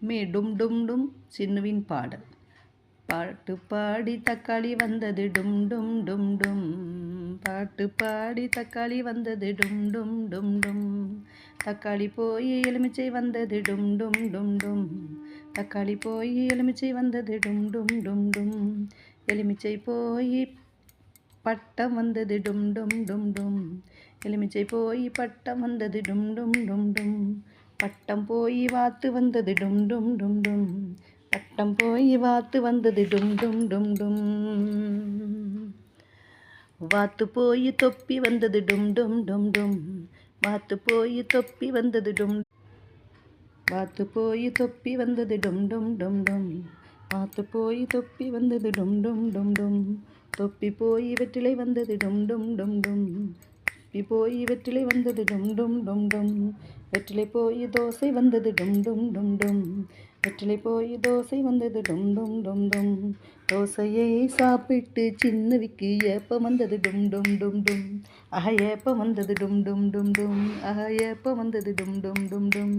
மே டும் டும் டும் சின்னுவின் பாடல் பாட்டு பாடி தக்காளி வந்தது டும் டும் டும் டும் பாட்டு பாடி தக்காளி வந்தது டும் டும் டும் டும் தக்காளி போய் எலுமிச்சை வந்தது டும் டும் டும் டும் தக்காளி போய் எலுமிச்சை வந்தது டும் டும் டும் டும் எலுமிச்சை போய் பட்டம் வந்தது டும் டும் டும் டும் எலுமிச்சை போய் பட்டம் வந்தது டும் டும் டும் டும் பட்டம் போய் வாத்து வந்தது டும் டும் டும் டும் பட்டம் போய் வாத்து வந்தது டும் டும் டும் டும் வாத்து போய் தொப்பி வந்தது டும் டும் டும் டும் வாத்து போய் தொப்பி வந்தது டும் வாத்து போய் தொப்பி வந்தது டும் டும் டும் டும் வாத்து போய் தொப்பி வந்தது டும் டும் டும் டும் தொப்பி போய் வெற்றிலை வந்தது டும் டும் டும் டும் தொப்பி போய் வெற்றிலை வந்தது டும் டும் டும் டும் வெற்றிலை போய் தோசை வந்தது டும் டும் டும் டும் வெற்றிலை போய் தோசை வந்தது டும் டும் டும் டும் தோசையை சாப்பிட்டு சின்னவிக்கு ஏப்பம் வந்தது டும் டும் டும் டும் ஆஹா ஏப்பம் வந்தது டும் டும் டும் டும் ஆஹா ஏப்பம் வந்தது டும் டும் டும் டும்